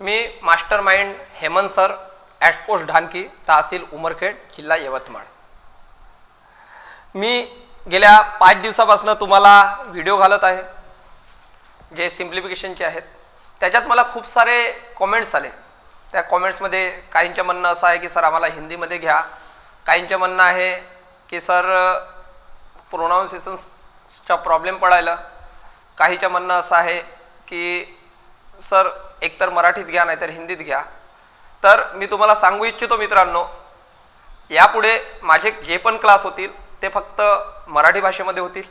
Me master mind Hemant sir at post Dhanki तहसील उमरखेड जिल्हा यवतमाळ. मी गेल्या पाच दिवसापासून तुम्हाला व्हिडिओ घालत आहे जे सिम्प्लिफिकेशनचे आहेत. त्याच्यात मला खूप सारे कॉमेंट्स आले. त्या कॉमेंट्समध्ये काहींचं म्हणणं असं आहे की सर आम्हाला हिंदीमध्ये घ्या. काहींचं म्हणणं आहे की सर प्रोनाऊन्सिएशन्सचा प्रॉब्लेम पडायला. काहीच्या म्हणणं असं आहे की सर एकतर मराठीत घ्या नाहीतर हिंदीत घ्या. तर मी तुम्हाला सांगू इच्छितो मित्रांनो यापुढे माझे जे पण क्लास होतील ते फक्त मराठी भाषेमध्ये होतील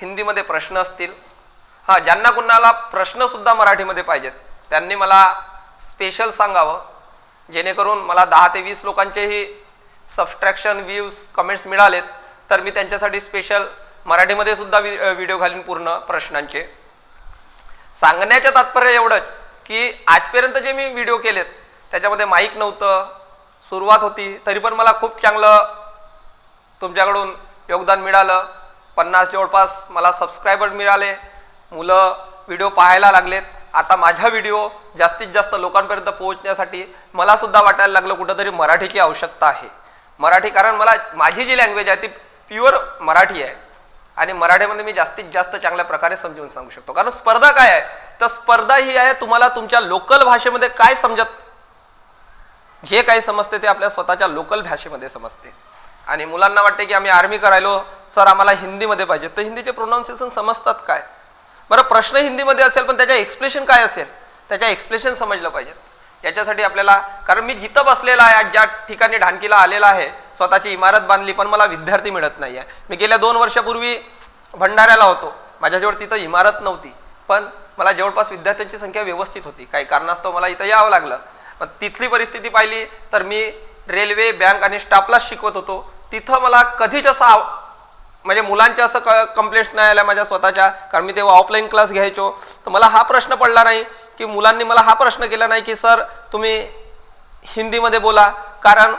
हिंदीमध्ये प्रश्न असतील. हां ज्यांना कुणाला प्रश्नसुद्धा मराठीमध्ये पाहिजेत त्यांनी मला स्पेशल सांगावं जेणेकरून मला दहा ते वीस लोकांचेही सबस्ट्रॅक्शन व्ह्यूज कमेंट्स मिळालेत तर मी त्यांच्यासाठी स्पेशल मराठीमध्ये सुद्धा वि व्हिडिओ घालीन पूर्ण प्रश्नांचे. सांगण्याचे तात्पर्य एवढंच. की आजपर्यंत जे मी व्हिडिओ केलेत त्याच्यामध्ये माईक नव्हतं सुरुवात होती तरी पण मला खूप चांगलं तुमच्याकडून योगदान मिळालं. पन्नास जवळपास मला सबस्क्रायबर मिळाले मुलं व्हिडिओ पाहायला लागलेत. आता माझा व्हिडिओ जास्तीत जास्त लोकांपर्यंत पोहोचण्यासाठी मला सुद्धा वाटायला लागलं कुठंतरी मराठीची आवश्यकता आहे. मराठी कारण मला माझी जी लँग्वेज आहे ती प्युअर मराठी आहे. आणि मराठीमध्ये मी जास्तीत जास्त चांगल्या प्रकारे समजून सांगू शकतो. कारण स्पर्धा काय आहे? तर स्पर्धा ही आहे तुम्हाला तुमच्या लोकल भाषेमध्ये काय समजत? जे काही समजते ते आपल्या स्वतःच्या लोकल भाषेमध्ये समजते. आणि मुलांना वाटते की आम्ही आर्मी करायलो सर आम्हाला हिंदीमध्ये पाहिजे. तर हिंदीचे प्रोनाऊन्सिएशन समजतात काय? बरं प्रश्न हिंदीमध्ये असेल पण त्याच्या एक्सप्लेशन काय असेल? त्याच्या एक्सप्लेशन समजलं पाहिजेत. याच्यासाठी आपल्याला कारण मी जिथं बसलेला आहे ज्या ठिकाणी ढानकीला आलेला आहे स्वतःची इमारत बांधली पण मला विद्यार्थी मिळत नाही आहे मी गेल्या दोन वर्षापूर्वी भंडाऱ्याला होतो. माझ्याजवळ तिथं इमारत नव्हती. पण मला जवळपास विद्यार्थ्यांची संख्या व्यवस्थित होती. काही कारणास्तव मला इथं यावं लागलं. पण तिथली परिस्थिती पाहिली तर मी रेल्वे बँक आणि स्टाफलाच शिकवत होतो. तिथं मला कधीच असं आव म्हणजे मुलांच्या असं क कंप्लेंट्स नाही आल्या माझ्या स्वतःच्या. कारण मी तेव्हा ऑफलाईन क्लास घ्यायचो. तर मला हा प्रश्न पडला नाही की मुलांनी मला हा प्रश्न केला नाही की सर तुम्ही हिंदीमध्ये बोला. कारण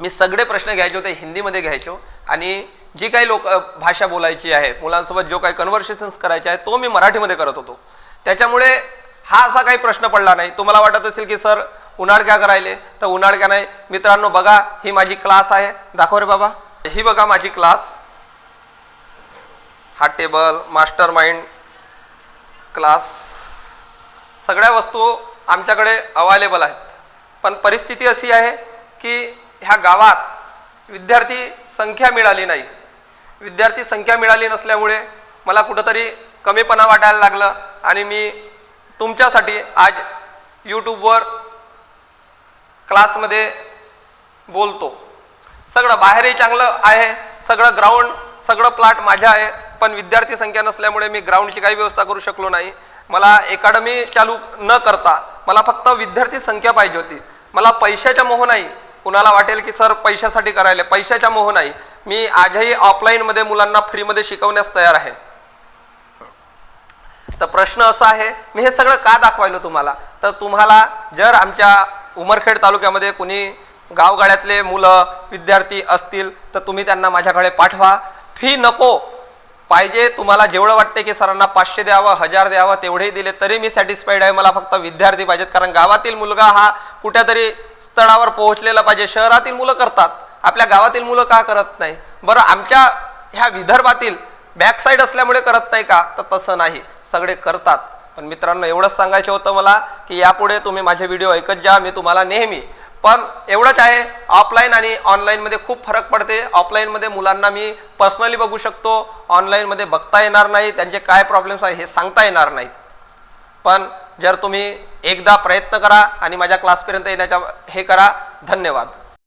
मी सगळे प्रश्न घ्यायचे होते हिंदीमध्ये घ्यायचो. आणि जी काही लोक भाषा बोलायची आहे मुलांसोबत जो काही कन्व्हर्सेशन्स करायचे आहे तो मी मराठीमध्ये करत होतो. त्याच्यामुळे हा असा काही प्रश्न पडला नाही. तुम्हाला वाटत असेल की सर उन्हाळ क्या करायले तर उन्हाळ क्या नाही. मित्रांनो बघा ही माझी क्लास आहे. दाखव रे बाबा. ही बघा माझी क्लास. हा टेबल मास्टर माइंड क्लास. सगळ्या वस्तू आमच्याकडे अवायलेबल आहेत. पण परिस्थिती अशी आहे की ह्या गावात विद्यार्थी संख्या मिळाली नाही. विद्यार्थी संख्या मिळाली नसल्यामुळे मला कुठंतरी कमीपणा वाटायला लागलं. आणि मी तुमच्यासाठी आज यूट्यूबवर क्लासमध्ये बोलतो. सगळं बाहेरही चांगलं आहे सगळं ग्राउंड सगळं प्लॉट माझ्या आहे पण विद्यार्थी संख्या नसल्यामुळे मी ग्राउंडची काही व्यवस्था करू शकलो नाही. मला अकॅडमी चालू न करता मला फक्त विद्यार्थी संख्या पाहिजे होती. मला पैशाच्या मोह नाही. कुणाला वाटेल की सर पैशासाठी करायला. पैशाच्या मोह नाही. मी आजही ऑफलाईनमध्ये मुलांना फ्रीमध्ये शिकवण्यास तयार आहे. तर प्रश्न असा आहे मी हे सगळं का दाखवायलो तुम्हाला? तर तुम्हाला जर आमच्या उमरखेड तालुक्यामध्ये कुणी गावगाड्यातले मुलं विद्यार्थी असतील तर तुम्ही त्यांना माझ्याकडे पाठवा. फी नको. पाहिजे तुम्हाला जेवढं वाटते की सरांना पाचशे द्यावं हजार द्यावं तेवढेही दिले तरी मी सॅटिस्फाईड आहे. मला फक्त विद्यार्थी पाहिजेत. कारण गावातील मुलगा हा कुठेतरी स्थळावर पोहोचलेला पाहिजे. शहरातील मुलं करतात. आपल्या गावातील मुलं का करत नाही? बरं आमच्या ह्या विदर्भातील बॅक साईड असल्यामुळे करत नाही का? तर तसं नाही. सगळे करतात. पण मित्रांनो एवढंच सांगायचं होतं मला की यापुढे तुम्ही माझे व्हिडिओ ऐकत जा मी तुम्हाला नेहमी. पण एवढंच आहे ऑफलाईन आणि ऑनलाईनमध्ये खूप फरक पडते. ऑफलाईनमध्ये मुलांना मी पर्सनली बघू शकतो. ऑनलाईनमध्ये बघता येणार नाही. त्यांचे काय प्रॉब्लेम्स आहे हे सांगता येणार नाहीत. पण जर तुम्ही एकदा प्रयत्न करा आणि माझ्या क्लासपर्यंत येण्याचा हे करा. धन्यवाद.